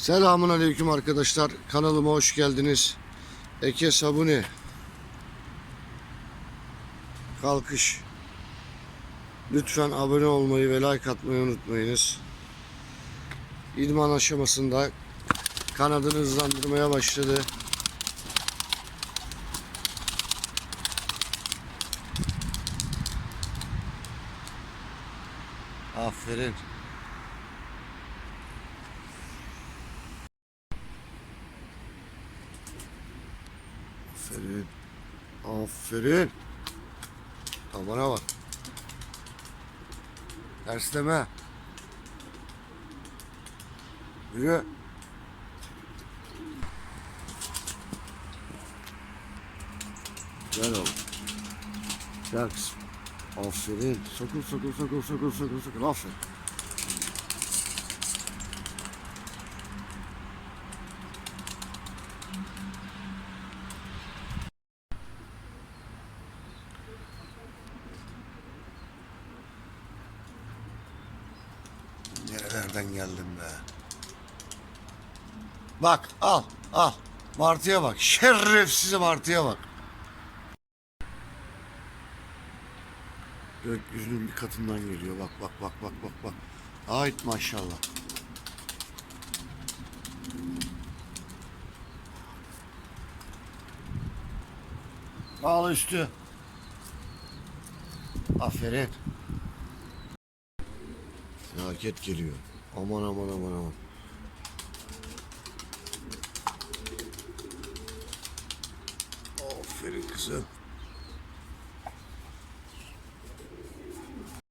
Selamun aleyküm arkadaşlar. Kanalıma hoş geldiniz. Eke Sabuni. Kalkış. Lütfen abone olmayı ve like atmayı unutmayınız. İdman aşamasında kanadını hızlandırmaya başladı. Aferin. Aferin. Aferin. Tabana bak. Tersleme. Yürü. Gel oğlum. Gel kızım. Aferin. Sokul sokul sokul sokul sokul sokul. Aferin. Nerelerden geldim be? Bak al al. Martıya bak. Şerefsiz martıya bak. Gökyüzünün bir katından geliyor. Bak bak bak bak bak bak. Ait maşallah. Al üstü. Aferin. Felaket geliyor. Aman aman aman aman. Aferin kızım.